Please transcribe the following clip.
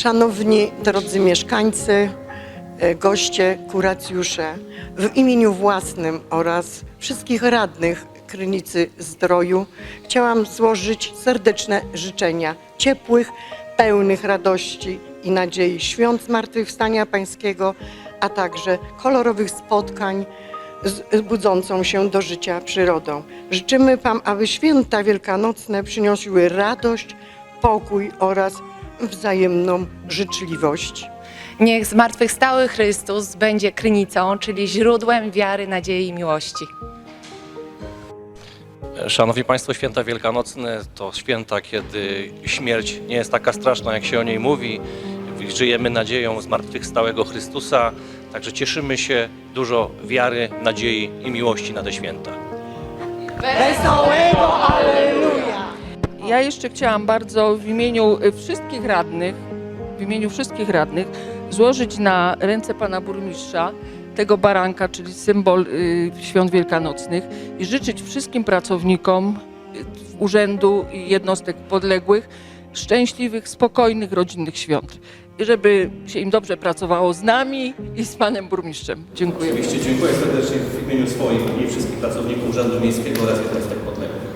Szanowni drodzy mieszkańcy, e, goście, kuracjusze, w imieniu własnym oraz wszystkich radnych Krynicy Zdroju chciałam złożyć serdeczne życzenia ciepłych, pełnych radości i nadziei świąt Zmartwychwstania Pańskiego, a także kolorowych spotkań z budzącą się do życia przyrodą. Życzymy Wam, aby święta wielkanocne przyniosły radość, pokój oraz wzajemną życzliwość. Niech zmartwychwstały Chrystus będzie krynicą, czyli źródłem wiary, nadziei i miłości. Szanowni Państwo, święta wielkanocne to święta, kiedy śmierć nie jest taka straszna, jak się o niej mówi. Żyjemy nadzieją zmartwychwstałego Chrystusa, także cieszymy się dużo wiary, nadziei i miłości na te święta. Wesołego! Ja jeszcze chciałam bardzo w imieniu y, wszystkich radnych, w imieniu wszystkich radnych złożyć na ręce pana burmistrza tego baranka, czyli symbol y, świąt wielkanocnych i życzyć wszystkim pracownikom y, urzędu i jednostek podległych szczęśliwych, spokojnych, rodzinnych świąt. I żeby się im dobrze pracowało z nami i z panem burmistrzem. Dziękuję. Oczywiście dziękuję serdecznie w imieniu swoim i wszystkich pracowników Urzędu Miejskiego oraz jednostek podległych.